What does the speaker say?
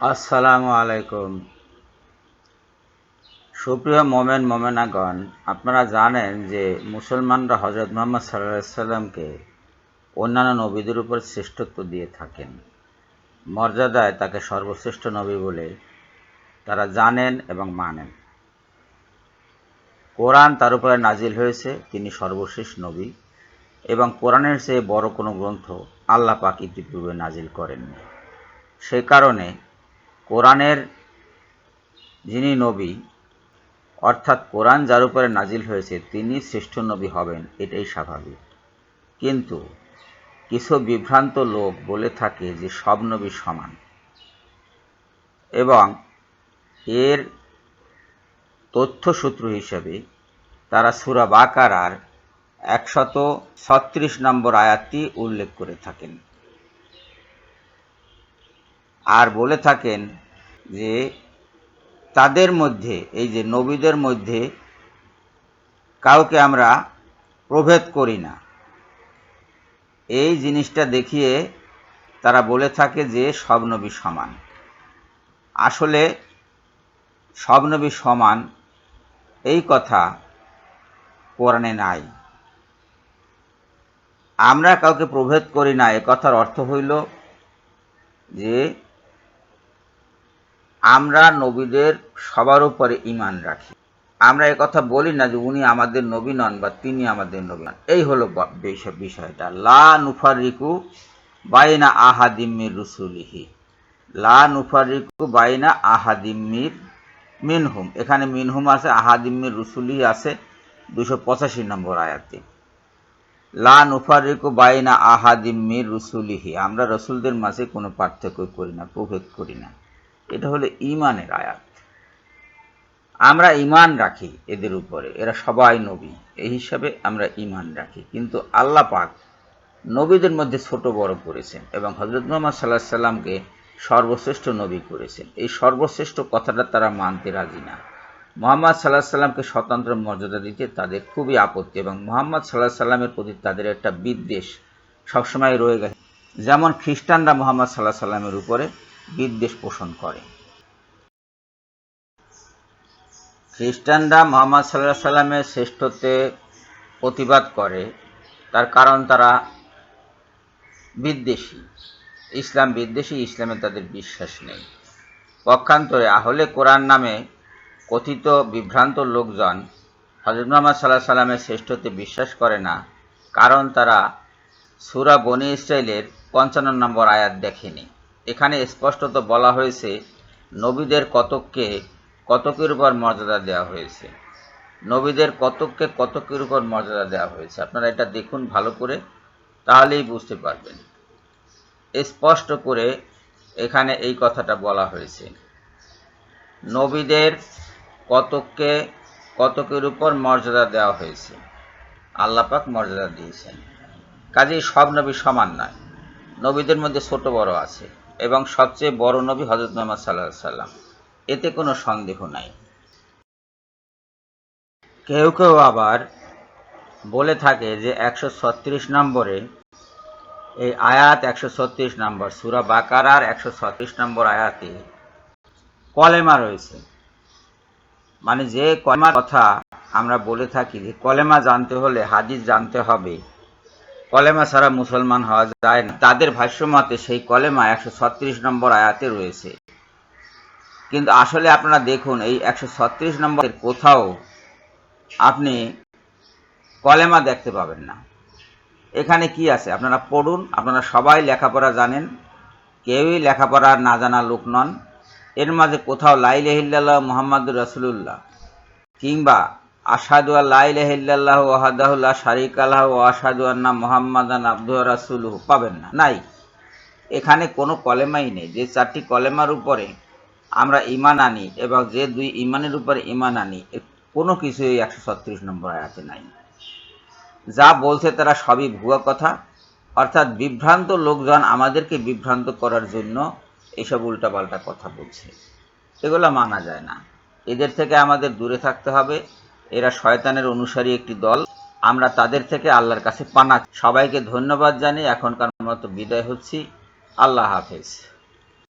আসসালামু আলাইকুম। সুপ্রিয় মোমেন, মোমেনাগণ, আপনারা জানেন যে মুসলমানরা হজরত মোহাম্মদ সাল্লাহ সাল্লামকে অন্যান্য নবীদের উপর শ্রেষ্ঠত্ব দিয়ে থাকেন। মর্যাদায় তাকে সর্বশ্রেষ্ঠ নবী বলে তারা জানেন এবং মানেন। কোরআন তার উপরে নাজিল হয়েছে, তিনি সর্বশেষ নবী এবং কোরআনের চেয়ে বড় কোনো গ্রন্থ আল্লাহ পাক ইতিপূর্বে নাজিল করেননি। সে কারণে কোরআনের যিনি নবী, অর্থাৎ কোরআন যার উপরে নাজিল হয়েছে, তিনি শ্রেষ্ঠ নবী হবেন, এটাই স্বাভাবিক। কিন্তু কিছু বিভ্রান্ত লোক বলে থাকে যে সব নবী সমান। এবং এর তথ্যসূত্র হিসেবে তারা সুরা বাকারার একশত ছত্রিশ নম্বর আয়াতটি উল্লেখ করে থাকেন। আর বলে থাকেন যে তাদের মধ্যে, এই যে নবীদের মধ্যে কাউকে আমরা প্রভেদ করি না। এই জিনিসটা দেখিয়ে তারা বলে থাকে যে সব নবী সমান। আসলে সব নবী সমান এই কথা কোরআনে নাই। আমরা কাউকে প্রভেদ করি না, এ কথার অর্থ হইল যে আমরা নবীদের সবার উপরে ইমান রাখি। আমরা কথা বলি না যে উনি আমাদের নবী নন বা তিনি আমাদের নবী নন। এই হলো বিষয়টা। লা নুফারিকু বাইনা আহাদিমির রুসুলিহি। লা নুফারিকু বাইনা আহাদিমির মিনহুম। এখানে মিনহুম আছে আহাদিমির রুসুলিহি আছে। দুশো পঁচাশি নম্বর আয়াতে লা নুফারিকু বাইনা আহাদিমির রুসুলিহি। আমরা রসুলদের মাঝে কোনো পার্থক্য করি না, প্রভেদ করি না। এটা হলো ইমানের আয়াত। আমরা ইমান রাখি এদের উপরে, এরা সবাই নবী, এই হিসাবে আমরা ইমান রাখি। কিন্তু আল্লাহ পাক নবীদের মধ্যে ছোট বড় করেছেন এবং হজরত মোহাম্মদ সাল্লাহ সাল্লামকে সর্বশ্রেষ্ঠ নবী করেছেন। এই সর্বশ্রেষ্ঠ কথাটা তারা মানতে রাজি না। মোহাম্মদ সাল্লাহ সাল্লামকে স্বতন্ত্র মর্যাদা দিতে তাদের খুবই আপত্তি এবং মোহাম্মদ সাল্লাহ সাল্লামের প্রতি তাদের একটা বিদ্বেষ সবসময় রয়ে গেছে। যেমন খ্রিস্টানরা মোহাম্মদ সাল্লাহ সাল্লামের উপরে বিদ্বেষ পোষণ করে। খ্রিস্টানরা মোহাম্মদ সাল্লাহ সাল্লামের শ্রেষ্ঠত্বে প্রতিবাদ করে। তার কারণ তারা বিদ্বেষী। ইসলাম বিদ্বেষী, ইসলামে তাদের বিশ্বাস নেই। পক্ষান্তরে আহলে কোরআন নামে কথিত বিভ্রান্ত লোকজন হজরত মোহাম্মদ সাল্লাহ সাল্লামের শ্রেষ্ঠত্বে বিশ্বাস করে না। কারণ তারা সুরা বনি ইসরায়েলের পঞ্চান্ন নম্বর আয়াত দেখেনি। এখানে স্পষ্টত বলা হয়েছে, নবীদের কতককে কতকের উপর মর্যাদা দেওয়া হয়েছে। নবীদের কতককে কতকের উপর মর্যাদা দেওয়া হয়েছে। আপনারা এটা দেখুন ভালো করে, তাহলেই বুঝতে পারবেন। স্পষ্ট করে এখানে এই কথাটা বলা হয়েছে। নবীদের কতককে কতকের উপর মর্যাদা দেওয়া হয়েছে। আল্লাপাক মর্যাদা দিয়েছেন। কাজেই সব নবী সমান নয়। নবীদের মধ্যে ছোট বড় আছে। এবং সবচেয়ে বড় নবী হজরত মোহাম্মদ সাল্লাহ সাল্লাম এতে কোনো সন্দেহ নাই। কেউ কেউ আবার বলে থাকে যে একশো ছত্রিশ নম্বরে এই আয়াত একশো ছত্রিশ নম্বর, সুরা বাকারার একশো ছত্রিশ নম্বর আয়াতে কলেমা রয়েছে। মানে যে কলেমার কথা আমরা বলে থাকি যে কলেমা জানতে হলে, হাদিস জানতে হবে। কলেমা ছাড়া মুসলমান হওয়া যায় না। তাদের ভাষ্যমতে সেই কলেমা একশো ছত্রিশ নম্বর আয়াতে রয়েছে। কিন্তু আসলে আপনারা দেখুন, এই একশো ছত্রিশ নম্বরের কোথাও আপনি কলেমা দেখতে পাবেন না। এখানে কি আছে? আপনারা পড়ুন, আপনারা সবাই লেখাপড়া জানেন, কেউই লেখাপড়া না জানা লোক নন। এর মাঝে কোথাও লাইলেহিল্লাহ মোহাম্মদুর রসুল্লাহ কিংবা আসাদু আল্লাহ ওয়াহাদাহুল্লাহ শারিক আল্লাহ ও আসাদু আন্না মোহাম্মদান আব্দুল রাসুল পাবেন না। নাই। এখানে কোনো কলেমাই নেই। যে চারটি কলেমার উপরে আমরা ইমান আনি এবং যে দুই ইমানের উপরে ইমান আনি কোনো কিছুই একশো ছত্রিশ নম্বর আয়াতে নাই। যা বলছে তারা সবই ভুয়া কথা। অর্থাৎ বিভ্রান্ত লোকজন আমাদেরকে বিভ্রান্ত করার জন্য এসব উল্টাপাল্টা কথা বলছে। এগুলো মানা যায় না। এদের থেকে আমাদের দূরে থাকতে হবে। এরা শয়তানের অনুসারী একটি দল। আমরা তাদের থেকে আল্লাহর কাছে পানা। সবাইকে ধন্যবাদ জানিয়ে এখনকার মতো বিদায় হচ্ছি। আল্লাহ হাফেজ।